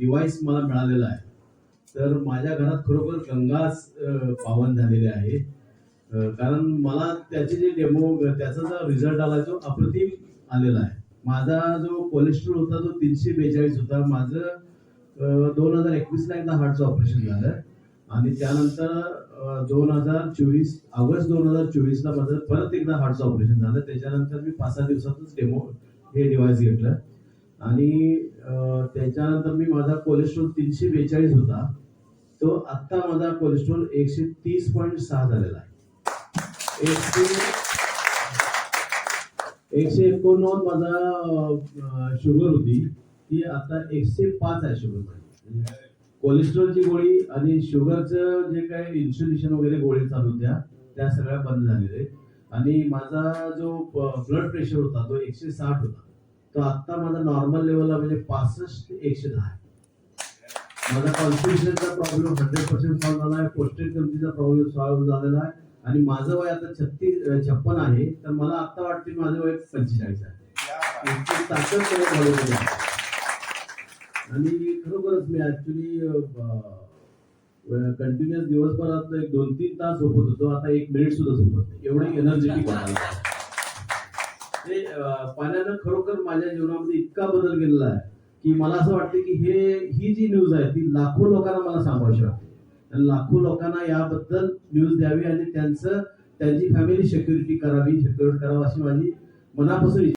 Device मला मिळालेला आहे. तर माझ्या घरात खरोखर गंगाच पावन झालेली आहे. कारण मला त्याचे जे डेमो त्याचा जो रिझल्ट आला तो अप्रतिम आलेला आहे. माझा जो कोलेस्ट्रॉल होता तो तीनशे बेचाळीस होता. माझं दोन हजार एकवीसला एकदा हार्टचं ऑपरेशन झालं. आणि त्यानंतर दोन हजार चोवीस ऑगस्ट दोन हजार चोवीसला माझं परत एकदा हार्टचं ऑपरेशन झालं. त्याच्यानंतर मी पाच सहा दिवसातच डेमो हे डिव्हाइस घेतलं. आणि त्याच्यानंतर मी माझा कोलेस्ट्रॉल तीनशे बेचाळीस होता. तो आत्ता माझा कोलेस्ट्रॉल एकशे तीस पॉईंट सहा झालेला आहे. एकशे एकशे एकोणनव्वद माझा शुगर होती. ती आता एकशे पाच आहे शुगर माझी कोलेस्ट्रॉलची म्हणजे गोळी आणि शुगरचं जे काही इन्सुलेशन वगैरे गोळी चालू होत्या त्या सगळ्या बंद झालेल्या आहेत. आणि माझा जो ब्लड प्रेशर होता तो एकशे साठ होता. तो आत्ता माझा नॉर्मल लेवलला म्हणजे पासष्ट ते एकशे दहा आहे. माझा कॉन्स्टिट्युशनचा प्रॉब्लेम हंड्रेड पर्सेंट सॉल्व्ह झाला आहे पोस्टेड कमिटीचा प्रॉब्लेम सॉल्व्ह झालेला आहे. आणि माझं वय आता छत्तीस छप्पन आहे तर मला आता वाटते माझं वय पंचेचाळीस आहे. ताकद आणि खरोखरच मी ऍक्च्युली कंटिन्युअस दिवसभरात एक दोन तीन तास झोपत होतो. आता एक मिनिट सुद्धा झोपत एवढी एनर्जेटिक वाटायला ते पाण्यानं खरोखर माझ्या जीवनामध्ये इतका बदल केलेला आहे की मला असं वाटतं की हे ही जी न्यूज आहे ती लाखो लोकांना मला सांगायची वाटते. लाखो लोकांना याबद्दल न्यूज द्यावी आणि त्यांचं त्यांची फॅमिली सिक्युरिटी करावी सिक्युरिटी करावी अशी माझी मनापासून